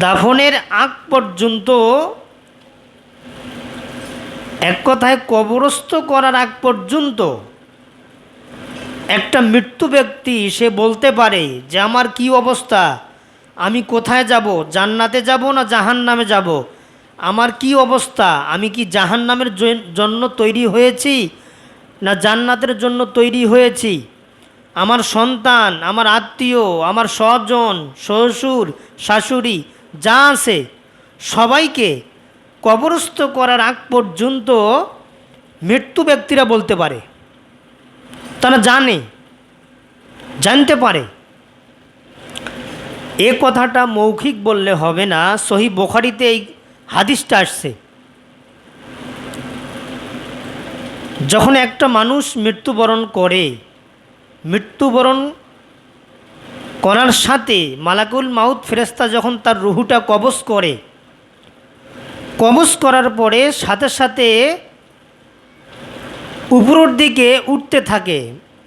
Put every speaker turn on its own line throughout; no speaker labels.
দাফনের আগ পর্যন্ত এক কথায় কবরস্থ করার আগ পর্যন্ত একটা মৃত্যু ব্যক্তি সে বলতে পারে যে, আমার কি অবস্থা? আমি কোথায় যাব? জান্নাতে যাব না জাহান নামে যাব? আমার কি অবস্থা? আমি কি জাহান নামের জন্য তৈরি হয়েছি না জান্নাতের জন্য তৈরি হয়েছি? আমার সন্তান, আমার আত্মীয়, আমার স্বজন, শ্বশুর, শাশুড়ি যা আছে, সবাইকে কবরস্থ করার আগ পর্যন্ত মৃত্যু ব্যক্তিরা বলতে পারে। তারা জানে, জানতে পারে। এ কথাটা মৌখিক বললে হবে না, সহি বোখারিতে এই হাদিসটা আসছে। যখন একটা মানুষ মৃত্যুবরণ করে, মৃত্যুবরণ করার সাথে মালাকুল মাউত ফেরেস্তা যখন তার রুহুটা কবজ করে, কবজ করার পরে সাথে সাথে উপরের দিকে উঠতে থাকে,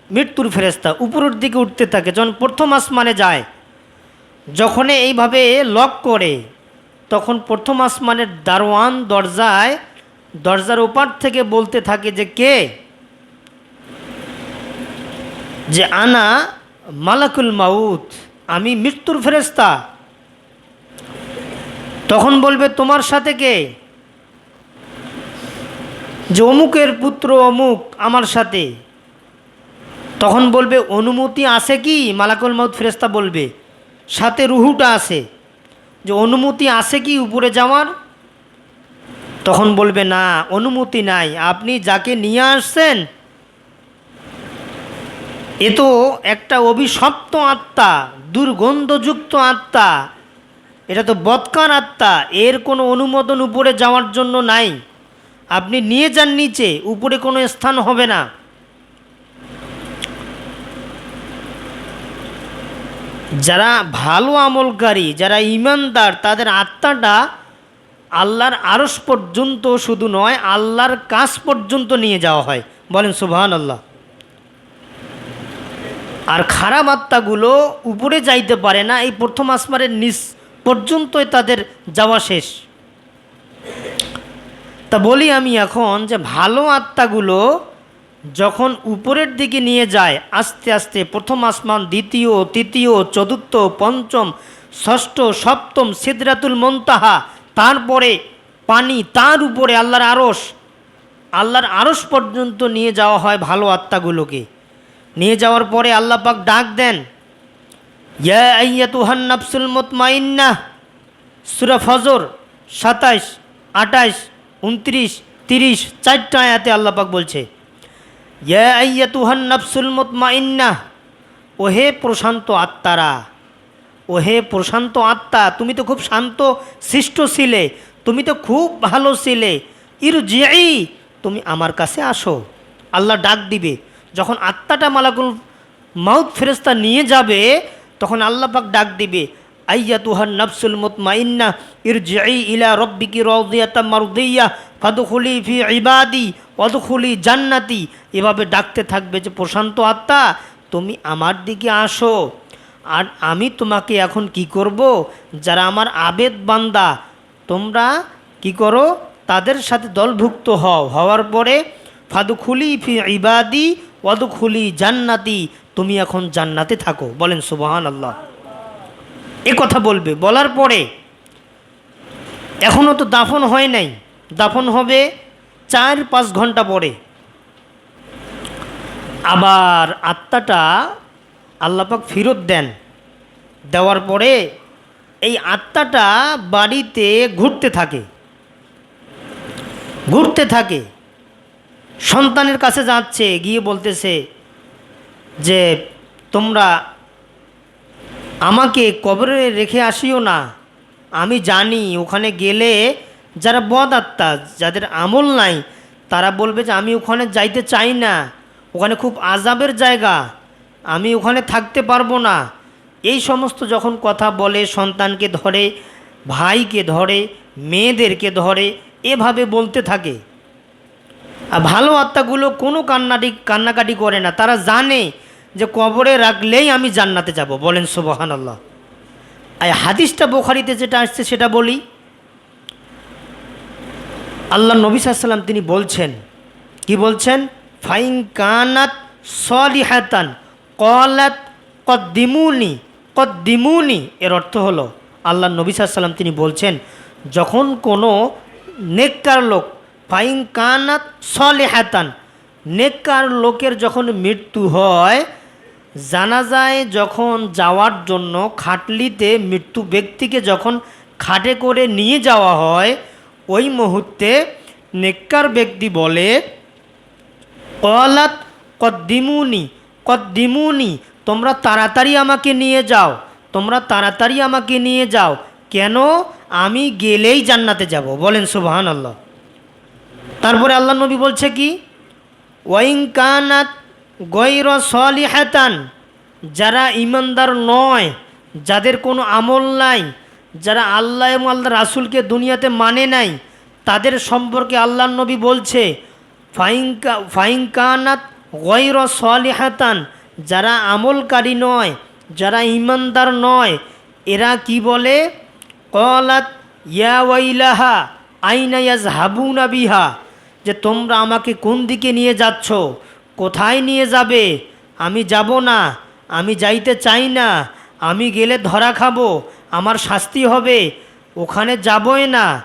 মৃত্যুর ফেরেস্তা উপরের দিকে উঠতে থাকে, যখন প্রথম আসমানে যায় যখন এইভাবে লক করে, তখন প্রথম আসমানের দারোয়ান দরজায়, দরজার ওপার থেকে বলতে থাকে যে কে? যে আনা মালাকুল মাউত, আমি মৃত্যুর ফেরেস্তা তখন বলবে, তোমার সাথে কে? যে অমুকের পুত্র অমুক আমার সাথে। তখন বলবে, অনুমতি আছে কি? মালাকুল মাউত ফেরেস্তা বলবে, সাথে রুহুটা আছে। যে অনুমতি আছে কি উপরে যাওয়ার? তখন বলবে, না, অনুমতি নাই। আপনি যাকে নিয়ে আসছেন এ তো একটা অভিশপ্ত আত্মা, দুর্গন্ধযুক্ত আত্মা। এটা তো বৎকার আত্মা, এর কোনো অনুমোদন উপরে যাওয়ার জন্য নাই। আপনি নিয়ে যান নিচে, উপরে কোনো স্থান হবে না। যারা ভালো আমলকারী, যারা ইমানদার, তাদের আত্মাটা আল্লাহর আরস পর্যন্ত শুধু নয়, আল্লাহর কাছ পর্যন্ত নিয়ে যাওয়া হয়। বলেন সুবাহান আল্লাহ আর খারাপ আত্মাগুলো উপরে যাইতে পারে না। এই প্রথম আসমারের নিচ পর্যন্তই তাদের যাওয়া শেষ। তা বলি আমি এখন যে ভালো আত্মাগুলো যখন উপরের দিকে নিয়ে যায়, আস্তে আস্তে প্রথম আসমান, দ্বিতীয়, তৃতীয়, চতুর্থ, পঞ্চম, ষষ্ঠ, সপ্তম, সিদরাতুল মন্তাহা, তারপরে পানি, তার উপরে আল্লাহর আড়স আল্লাহর আড়স পর্যন্ত নিয়ে যাওয়া হয় ভালো আত্মাগুলোকে। নিয়ে যাওয়ার পরে আল্লাহ পাক ডাক দেন, ইয়া আইয়া তুহান নাফসুল মতমাইন্না সুরা ফজর, সাতাইশ আটাইশ উনত্রিশ, তিরিশ, চারটা আয়াতে আল্লাহ পাক বলছে, ইয়া আইয়া তুহান নাফসুল মতমাইন্না ওহে প্রশান্ত আত্মারা, ওহে প্রশান্ত আত্মা, তুমি তো খুব শান্ত, সৃষ্ট ছিলে, তুমি তো খুব ভালো ছিলে ইরু জিয়াই তুমি আমার কাছে আসো। আল্লাহ ডাক দিবে যখন আত্মাটা মালাকুল মাউত ফেরেস্তা নিয়ে যাবে, তখন আল্লাহ পাক ডাক দিবে আইয়া তুহার নফসুল মুতমাইন্না ইর জিয়াই ইলা রব্বিকি রদিয়াতা মারুদিয়া, ফাদুখুলি ফি ইবাদি অদুখুলি জান্নাতি। এভাবে ডাকতে থাকবে যে, প্রশান্ত আত্মা, তুমি আমার দিকে আসো, আর আমি তোমাকে এখন কি করব? যারা আমার আবেদ বান্দা, তোমরা কি করো? তাদের সাথে দলভুক্ত হও। হওয়ার পরে, ফাদুখুলি ফি ইবাদি ওয়াদুখুলি জান্নাতি, তুমি এখন জান্নাতে থাকো। বলেন সুবহান আল্লাহ এ কথা বলবে। বলার পরে এখনও তো দাফন হয় নাই। দাফন হবে চার পাঁচ ঘণ্টা পরে। আবার আত্মাটা আল্লাপাক ফেরত দেন। দেওয়ার পরে এই আত্মাটা বাড়িতে ঘুরতে থাকে। ঘুরতে থাকে। সন্তানের কাছে যাচ্ছে, গিয়ে বলতেছে যে, তোমরা আমাকে কবরে রেখে আসিও না। আমি জানি ওখানে গেলে যারা বদ আত্মা যাদের আমল নাই, তারা বলবে যে, আমি ওখানে যাইতে চাই না। ওখানে খুব আজাবের জায়গা। আমি ওখানে থাকতে পারব না। এই সমস্ত যখন কথা বলে, সন্তানকে ধরে, ভাইকে ধরে, মেয়েদেরকে ধরে, এভাবে বলতে থাকে। ভালো আত্মাগুলো কোনো কান্নাটি, কান্নাকাটি করে না। তারা জানে যে কবরে রাখলেই আমি জান্নাতে যাব। বলেন সুবহান আল্লাহ এই হাদিসটা বোখারিতে যেটা আসছে সেটা বলি। আল্লাহ নবী সাল্লাম তিনি বলছেন, কি বলছেন? ফাইন কানাত সলিহাতান কলাত কদ্দিমুনি কদ্দিমুনি, এর অর্থ হলো, আল্লাহ নবী সাল্লাম তিনি বলছেন, যখন কোনো নেককার লোক ফাইন কানাত সলিহাতান। নেককার লোকের যখন মৃত্যু হয় জানা যায় যখন যাওয়ার জন্য খাটলিতে মৃত্যু ব্যক্তিকে যখন খাটে করে নিয়ে যাওয়া হয়, ওই মুহূর্তে নেককার ব্যক্তি বলে, কলাত কদ্দিমুনি কদ্দিমুনি, তোমরা তাড়াতাড়ি আমাকে নিয়ে যাও, তোমরা তাড়াতাড়ি আমাকে নিয়ে যাও, কেন আমি গেলেই জান্নাতে যাব? বলেন সুবাহান আল্লাহ তারপরে আল্লাহ নবী বলছে কি? ওয়াইং কানাত গৈর সলিহাতান, যারা ইমানদার নয়, যাদের কোনো আমল নাই, যারা আল্লাহ এবং আল্লাহ রাসুলকে দুনিয়াতে মানে নাই, তাদের সম্পর্কে আল্লাহ নবী বলছে ফাইংকা ফাইংকানাত গৈর সলিহাতান, যারা আমলকারী নয়, যারা ইমানদার নয়, এরা কি বলে? কলাত ইয়া ওয়াইলাহা আইনা ইয়াজ হাবুনা বিহা। যে তোমরা আমাকে কোন দিকে নিয়ে যাচ্ছ? কোথায় নিয়ে যাবে? আমি যাব না, আমি যাইতে চাই না, আমি গেলে ধরা খাব, আমার শাস্তি হবে, ওখানে যাবই না।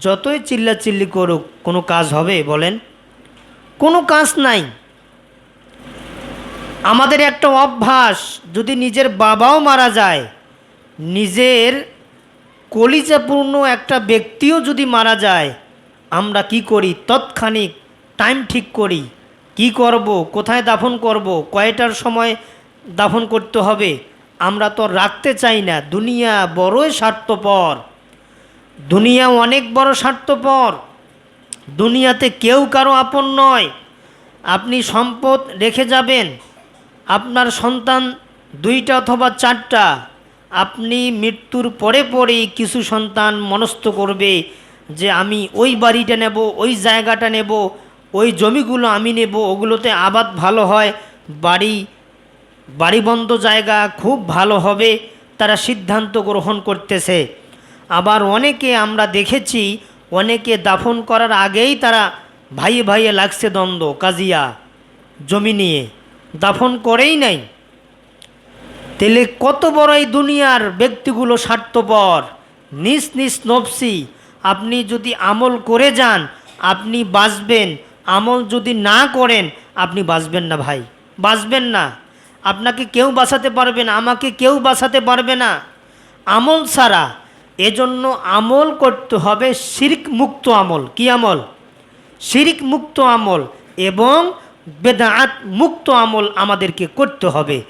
যতই চিল্লাচিল্লি করুক, কোনো কাজ হবে বলেন? কোনো কাজ নাই। আমাদের একটা অভ্যাস, যদি নিজের বাবাও মারা যায়, নিজের কলিজাপূর্ণ একটা ব্যক্তিও যদি মারা যায় আমরা কি করি? তৎক্ষণিক টাইম ঠিক করি। কি করব? কোথায় দাফন করব? কয়টার সময় দাফন করতে হবে? আমরা তো রাখতে চাই না। দুনিয়া বড়ই স্বার্থপর। দুনিয়া অনেক বড় স্বার্থপর। দুনিয়াতে কেউ কারও আপন নয়। আপনি সম্পদ রেখে যাবেন। আপনার সন্তান দুইটা অথবা চারটা। আপনি মৃত্যুর পরে পরেই কিছু সন্তান মনস্থ করবে। যে আমি ওই বাড়িটা নেব, ওই জায়গাটা নেব, ওই জমিগুলো আমি নেব, ওগুলোতে আবাদ ভালো হয়, বাড়ি, বাড়িবন্ধ জায়গা খুব ভালো হবে, তারা সিদ্ধান্ত গ্রহণ করতেছে। আবার অনেকে আমরা দেখেছি, অনেকে দাফন করার আগেই তারা ভাইয়ে ভাইয়ে লাগছে দ্বন্দ্ব, কাজিয়া, জমি নিয়ে। দাফন করেই নাই। তাহলে কত বড় এই দুনিয়ার ব্যক্তিগুলো স্বার্থপর? নিস নিস নফসি আপনি যদি আমল করে যান, আপনি বাঁচবেন। আমল যদি না করেন, আপনি বাঁচবেন না ভাই। বাঁচবেন না। আপনাকে কেউ বাঁচাতে পারবে না, আমাকে কেউ বাঁচাতে পারবে না। আমল ছাড়া এজন্য আমল করতে হবে শিরিক মুক্ত আমল। কি আমল? শিরিক মুক্ত আমল এবং বেদাত মুক্ত আমল আমাদেরকে করতে হবে।